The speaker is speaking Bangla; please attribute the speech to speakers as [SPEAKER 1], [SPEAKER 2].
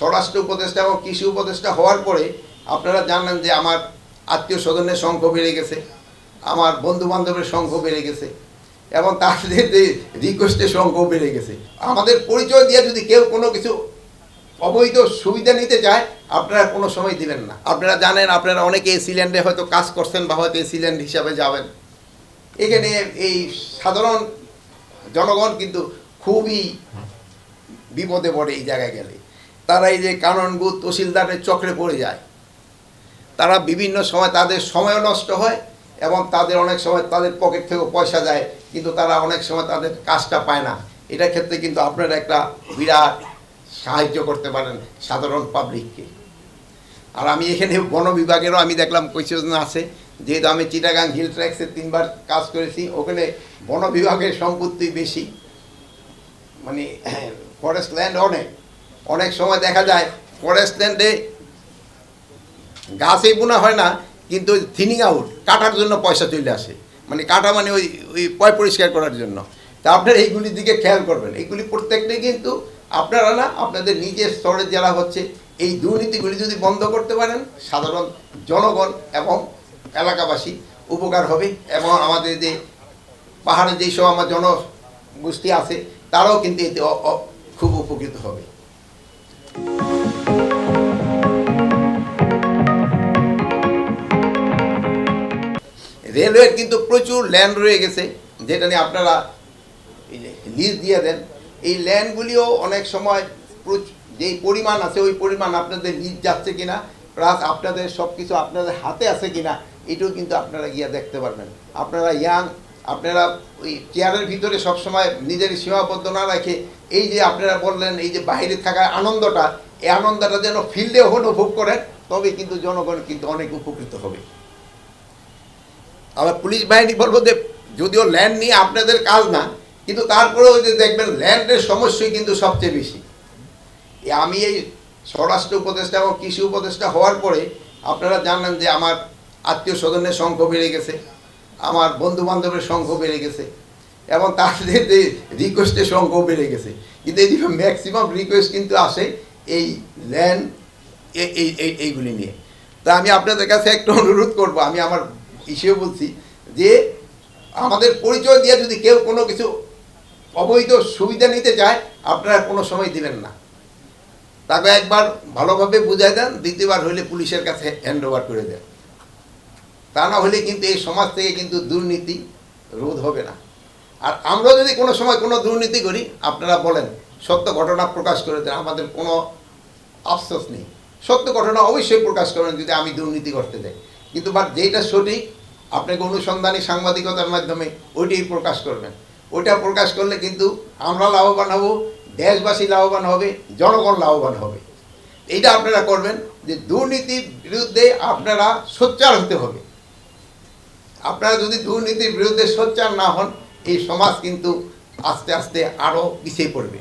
[SPEAKER 1] স্বরাষ্ট্র উপদেষ্টা এবং কৃষি উপদেষ্টা হওয়ার পরে আপনারা জানেন যে আমার আত্মীয় স্বজনের সংখ্যা বেড়ে গেছে, আমার বন্ধু বান্ধবের সংখ্যা বেড়ে গেছে এবং তাদের রিকোয়েস্টের সংখ্যাও বেড়ে গেছে। আমাদের পরিচয় দিয়ে যদি কেউ কোনো কিছু অবৈধ সুবিধা নিতে চায়, আপনারা কোনো সময় দিবেন না। আপনারা জানেন, আপনারা অনেকে এসিল্যান্ডে হয়তো কাজ করছেন বা হয়তো এই এসিল্যান্ড হিসাবে যাবেন। এখানে এই সাধারণ জনগণ কিন্তু খুবই বিপদে পড়ে এই জায়গায় গেলে। তারা এই যে কাননবুত তহসিলদারের চক্রে পড়ে যায়। তারা বিভিন্ন সময় তাদের সময় নষ্ট হয় এবং তাদের অনেক সময় তাদের পকেট থেকে পয়সা যায়, কিন্তু তারা অনেক সময় তাদের কাজটা পায় না। এটার ক্ষেত্রে কিন্তু আপনারা একটা বিরাট সাহায্য করতে পারেন সাধারণ পাবলিককে। আর আমি এখানে বন বিভাগেরও আমি দেখলাম কোয়েশ্চন আছে, যেহেতু আমি চিটাগাং হিল ট্র্যাক্সে তিনবার কাজ করেছি, ওখানে বন বিভাগের সম্পত্তি বেশি। মানে ফরেস্ট ল্যান্ড অনেক। অনেক সময় দেখা যায় ফরেস্ট ল্যান্ডে গাছই বোনা হয় না, কিন্তু থিনিং আউট কাটার জন্য পয়সা চলে আসে। মানে কাটা মানে ওই ওই পয় পরিষ্কার করার জন্য। তা আপনারা এইগুলির দিকে খেয়াল করবেন। এইগুলি প্রত্যেকটাই কিন্তু আপনারা না আপনাদের নিজের স্তরে যারা হচ্ছে, এই দুর্নীতিগুলি যদি বন্ধ করতে পারেন, সাধারণ জনগণ এবং এলাকাবাসী উপকার হবে। এবং আমাদের যে পাহাড়ে যেসব আমার জনগোষ্ঠী আছে, তারাও কিন্তু এতে খুব উপকৃত হবে। রেলওয়ের কিন্তু প্রচুর ল্যান্ড রয়ে গেছে, যেটা নিয়ে আপনারা লিজ দিয়ে দেন। এই ল্যান্ডগুলিও অনেক সময় যেই পরিমাণ আছে ওই পরিমাণ আপনাদের লিজ যাচ্ছে কিনা প্লাস আপনাদের সব কিছু আপনাদের হাতে আছে কিনা, এটাও কিন্তু আপনারা গিয়ে দেখতে পারবেন। আপনারা ইয়াং আপনারা ওই চেয়ারের ভিতরে সবসময় নিজের সীমাবদ্ধ না রাখে এই যে আপনারা বললেন, এই যে বাইরে থাকার আনন্দটা, এই আনন্দটা যেন ফিল্ডে অনুভব করেন তবে কিন্তু জনগণ কিন্তু অনেক উপকৃত হবে। আবার পুলিশ বাহিনী বলব যে, যদিও ল্যান্ড নিয়ে আপনাদের কাজ না, কিন্তু তারপরেও যে দেখবেন ল্যান্ডের সমস্যাই কিন্তু সবচেয়ে বেশি। আমি এই স্বরাষ্ট্র উপদেষ্টা এবং কৃষি উপদেষ্টা হওয়ার পরে আপনারা জানলেন যে আমার আত্মীয় স্বজনের সংখ্যা বেড়ে গেছে, আমার বন্ধু বান্ধবের সংখ্যা বেড়ে গেছে, এবং তাদের যে রিকোয়েস্টের সংখ্যাও বেড়ে গেছে। কিন্তু এই ম্যাক্সিমাম রিকোয়েস্ট কিন্তু আসে এই ল্যান্ড এই এই, এইগুলি নিয়ে। তা আমি আপনাদের কাছে একটা অনুরোধ করব, আমি আমার হিসেবে বলছি যে আমাদের পরিচয় দিয়ে যদি কেউ কোনো কিছু অবৈধ সুবিধা নিতে চায়, আপনারা কোনো সময় দিবেন না। তাকে একবার ভালোভাবে বুঝাই দেন, দ্বিতীয়বার হইলে পুলিশের কাছে হ্যান্ড ওভার করে দেন। তা না হলে কিন্তু এই সমাজ থেকে কিন্তু দুর্নীতি রোধ হবে না। আর আমরা যদি কোনো সময় কোনো দুর্নীতি করি, আপনারা বলেন, সত্য ঘটনা প্রকাশ করে দেন, আমাদের কোনো আফসোস নেই। সত্য ঘটনা অবশ্যই প্রকাশ করেন যদি আমি দুর্নীতি করতে যাই। কিন্তু বাট যেটা সঠিক আপনাকে অনুসন্ধানী সাংবাদিকতার মাধ্যমে ওইটাই প্রকাশ করবেন। ওইটা প্রকাশ করলে কিন্তু আমরা লাভবান হব, দেশবাসী লাভবান হবে, জনগণ লাভবান হবে। এইটা আপনারা করবেন যে দুর্নীতির বিরুদ্ধে আপনারা সোচ্চার হতে হবে। আপনারা যদি দুর্নীতির বিরুদ্ধে সোচ্চার না হন, এই সমাজ কিন্তু আস্তে আস্তে আরও পিছিয়ে পড়বে।